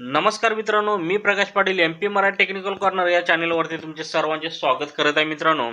नमस्कार मित्रांनो मी Prakash Patil M P Marathi technical corner या चॅनलवरती तुमचे सर्वांचे स्वागत करत आहे मित्रांनो.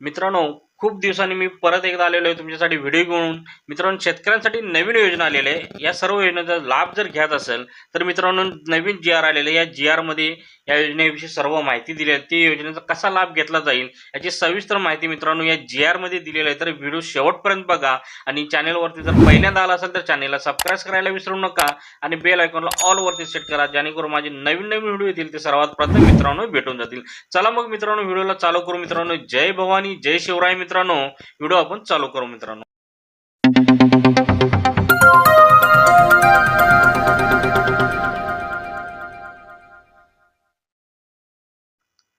मित्रांनो खूप दिवसांनी मी परत एकदा आलेलो आहे तुमच्यासाठी व्हिडिओ घेऊन. मित्रांनो शेतकऱ्यांसाठी नवीन योजना आलेली आहे. या सर्व योजनेचा लाभ जर घ्यायचा असेल तर मित्रांनो नवीन जी आर आलेले या जी आरमध्ये या योजनेविषयी सर्व माहिती दिली आहे. ती योजनेचा कसा लाभ घेतला जाईल याची सविस्तर माहिती मित्रांनो या जी आरमध्ये दिलेली आहे. तर व्हिडिओ शेवटपर्यंत बघा. आणि चॅनलवरती जर पहिल्यांदा आला असेल तर चॅनलला सबस्क्राईब करायला विसरू नका. आणि बेल आयकॉनला ऑल वरती सेट करा जेणेकरून माझे नवीन नवीन व्हिडिओ येतील ते सर्वात प्रथम मित्रांनो भेटून जातील. चला मग मित्रांनो व्हिडिओला चालू करू. मित्रांनो जय भवानी जय शिवराय मित्रांनो व्हिडिओ आपण चालू करू मित्रांनो.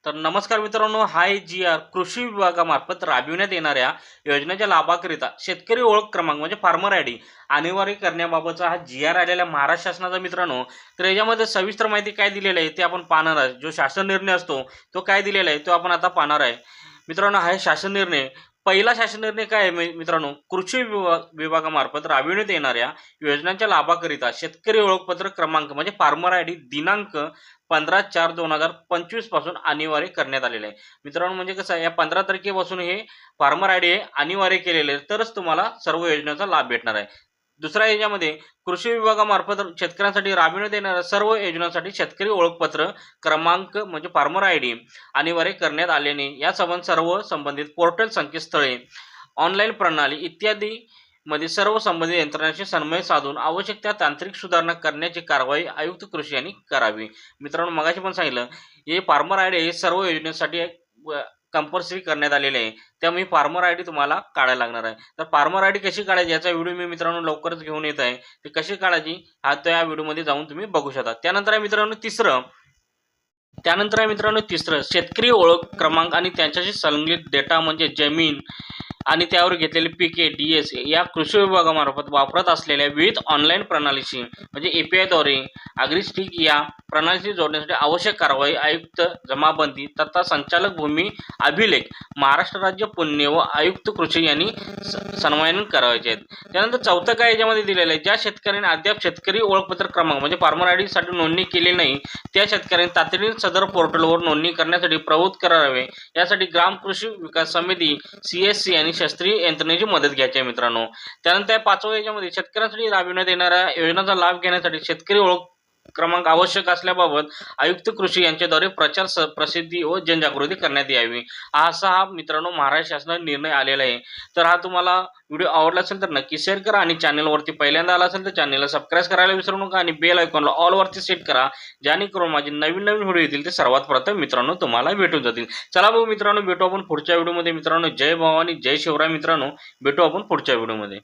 तर नमस्कार मित्रांनो हाय जी आर कृषी विभागामार्फत राबविण्यात येणाऱ्या योजनेच्या लाभाकरिता शेतकरी ओळख क्रमांक म्हणजे फार्मर आय डी. अनिवार्य करण्याबाबतचा हा जी आर आलेला आहे महाराष्ट्र शासनाचा मित्रांनो तर याच्यामध्ये सविस्तर माहिती काय दिलेली आहे ते आपण पाहणार आहे. जो शासन निर्णय असतो तो काय दिलेला आहे तो आपण आता पाहणार आहे. मित्रांनो हा शासन निर्णय पहिला शासन निर्णय काय आहे मित्रांनो? कृषी विभाग विभागामार्फत राबविण्यात येणाऱ्या योजनांच्या लाभाकरिता शेतकरी ओळखपत्र क्रमांक म्हणजे फार्मर आय डी दिनांक पंधरा चार दोन हजार पंचवीसपासून अनिवार्य करण्यात आलेलं आहे. मित्रांनो म्हणजे कसं आहे या पंधरा तारखेपासून हे फार्मर आय डी हे अनिवार्य केलेले आहे तरच तुम्हाला सर्व योजनेचा लाभ भेटणार आहे. दुसऱ्या याच्यामध्ये कृषी विभागामार्फत शेतकऱ्यांसाठी राबविण्यात येणाऱ्या सर्व योजनांसाठी शेतकरी ओळखपत्र क्रमांक म्हणजे फार्मर आय डी अनिवार्य करण्यात आल्याने या संबंध सर्व संबंधित पोर्टल संकेतस्थळे ऑनलाईन प्रणाली इत्यादी मध्ये सर्व संबंधित यंत्रणांशी समन्वय साधून आवश्यक त्या तांत्रिक सुधारणा करण्याची कारवाई आयुक्त कृषी यांनी करावी. मित्रांनो मगाशी पण सांगितलं हे फार्मर आय डी हे सर्व योजनेसाठी कंपल्सरी करण्यात आलेले आहे. त्यामुळे फार्मर आय डी तुम्हाला काढायला लागणार आहे. तर फार्मर आय डी कशी काढायची? याचा व्हिडिओ मी मित्रांनो लवकरच घेऊन येत आहे. ती कशी काढायची? हा त्या व्हिडिओमध्ये जाऊन तुम्ही बघू शकता. त्यानंतर आहे मित्रांनो तिसरं. त्यानंतर आहे मित्रांनो तिसरं. शेतकरी ओळख क्रमांक आणि त्यांच्याशी संलग्नित डेटा म्हणजे जमीन. आणि त्यावर घेतलेले पीके डी एस या कृषी विभागामार्फत वापरत असलेल्या विविध ऑनलाईन प्रणालीशी म्हणजे ए पी आयद्वारे अग्रिस्टिक या प्रणालीशी जोडण्यासाठी आवश्यक कारवाई आयुक्त जमाबंदी तथा संचालक भूमी अभिलेख महाराष्ट्र राज्य पुण्य व आयुक्त कृषी यांनी स- करावायचे करायचे आहेत. त्यानंतर चौथं काय याच्यामध्ये दिलेलं आहे? ज्या शेतकऱ्यांनी अद्याप शेतकरी ओळखपत्र क्रमांक म्हणजे फार्मर आयसाठी नोंदणी केली नाही त्या शेतकऱ्यांनी तातडीने सदर पोर्टलवर नोंदणी करण्यासाठी प्रवृत्त करावे. यासाठी ग्राम कृषी विकास समिती सी एस सी आणि शास्त्रीय यंत्रणेची मदत घ्यायची आहे मित्रांनो. त्यानंतर पाचव्या याच्यामध्ये शेतकऱ्यांसाठी राबविण्यात येणाऱ्या योजनांचा लाभ घेण्यासाठी शेतकरी ओळख क्रमांक आवश्यक असल्याबाबत आयुक्त कृषी यांच्याद्वारे प्रचार प्रसिद्धी व जनजागृती करण्यात यावी. असा हा मित्रांनो महाराष्ट्र शासनाचा निर्णय आलेला आहे. तर हा तुम्हाला व्हिडिओ आवडला असेल तर नक्की शेअर करा आणि चॅनलवरती पहिल्यांदा आला असेल तर चॅनलला सबस्क्राईब करायला विसरू नका आणि बेल आयकॉनला ऑलवरती सेट करा. जेणेकरून माझे नवीन नवीन व्हिडिओ येतील ते सर्वात प्रथम मित्रांनो तुम्हाला भेटून जातील. चला भाऊ मित्रांनो भेटू आपण पुढच्या व्हिडिओमध्ये. मित्रांनो जय भवानी जय शिवराय मित्रांनो. भेटू आपण पुढच्या व्हिडिओमध्ये.